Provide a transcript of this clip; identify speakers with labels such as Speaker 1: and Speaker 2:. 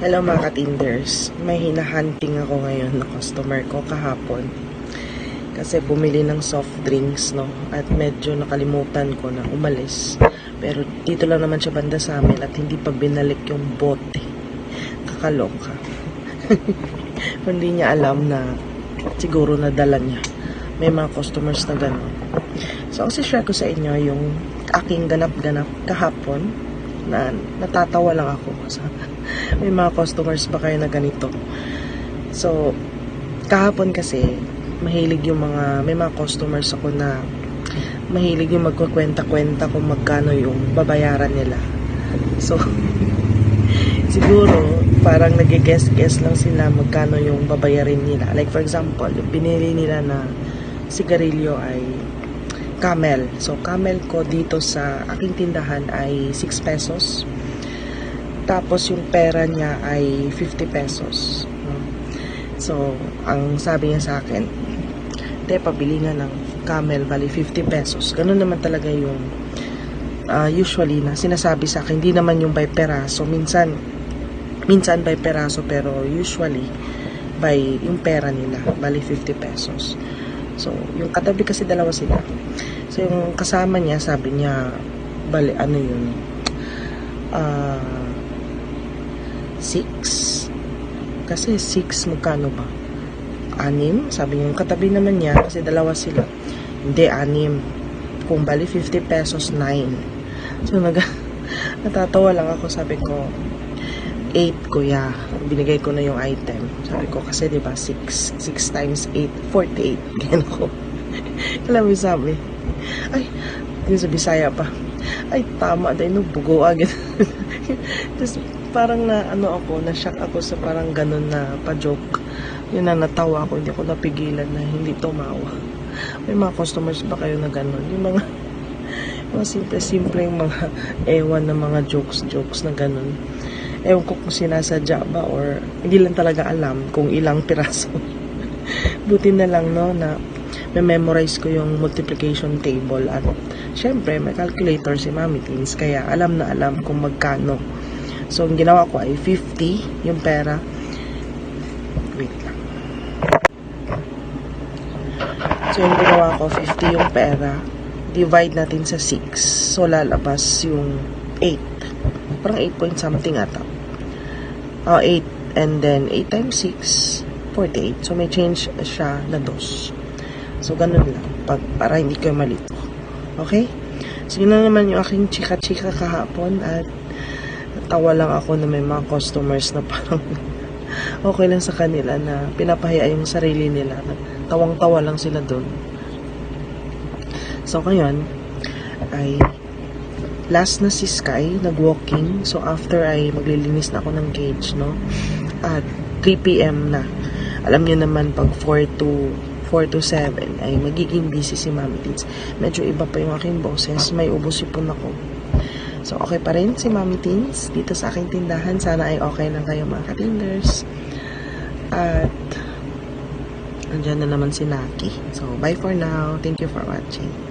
Speaker 1: Hello mga katinders. May hinahunting ako ngayon na customer ko kahapon. Kasi bumili ng soft drinks, no? At medyo nakalimutan ko na umalis. Pero dito lang naman siya banda sa amin at hindi pa binalik yung bote. Kakaloka. hindi niya alam na siguro nadala niya. May mga customers na gano'n. So, ang share ko sa inyo yung aking ganap-ganap kahapon na natatawa lang ako. Sa, may mga customers ba kayo na ganito? So, kahapon kasi, mahilig yung mga, may mga customers ako na mahilig yung magkukwenta-kwenta kung magkano yung babayaran nila. So, siguro, parang nag-guess-guess lang sila magkano yung babayarin nila. Like, for example, yung binili nila na sigarilyo ay camel. So, camel ko dito sa aking tindahan ay 6 pesos. Tapos, yung pera niya ay 50 pesos. So, ang sabi niya sa akin, te, pabili nga ng camel, bali 50 pesos. Ganun naman talaga yung ah, usually na sinasabi sa akin. Hindi naman yung by peraso. Minsan, minsan by peraso, pero usually by yung pera nila, bali 50 pesos. So, yung katabi kasi dalawa sila. So, yung kasama niya, sabi niya, bali, ano yun, ah, six. Kasi six, magkano ba? Anim? Sabi niya, yung katabi naman niya, kasi dalawa sila. Hindi, anim. Kung bali 50 pesos, nine. So, nag natatawa lang ako, sabi ko, 8 kuya. Binigay ko na yung item. Sabi ko kasi 'di ba 6 6 times 8 48. Ganyan ako. Alam mo sabi. Ay, yun sa Bisaya pa. Ay, tama dahil no bugo agad. Tapos parang na ano ako, na shock ako sa parang ganun na pa-joke. Yun na natawa ako, hindi ako napigilan na hindi tumawa. May mga customers ba kayo na ganun? Yung mga mga simple-simple yung mga ewan na mga jokes-jokes na ganun. Ewan ko kung sinasadya ba or hindi lang talaga alam kung ilang piraso. Buti na lang no na memorize ko yung multiplication table at syempre may calculator si Mami Teens kaya alam na alam kung magkano. So ang ginawa ko ay 50 yung pera. Wait lang. So yung ginawa ko 50 yung pera. Divide natin sa 6. So lalabas yung 8. Parang 8 point something ata. Oh, 8. And then 8 times 6, 48. So may change siya na 2. So ganun lang. Pag, para hindi kayo malito. Okay? So yun na naman yung aking chika-chika kahapon at tawa lang ako na may mga customers na parang okay lang sa kanila na pinapahiya yung sarili nila. Tawang-tawa lang sila doon. So, ngayon, ay last na si Sky, nag-walking. So, after ay maglilinis na ako ng cage, no? At 3 p.m. na. Alam niyo naman, pag 4 to 4 to 7 ay magiging busy si Mami Teens. Medyo iba pa yung aking boses. May ubos ipon ako. So, okay pa rin si Mami Teens dito sa aking tindahan. Sana ay okay lang kayo mga katinders. At, andyan na naman si Naki. So, bye for now. Thank you for watching.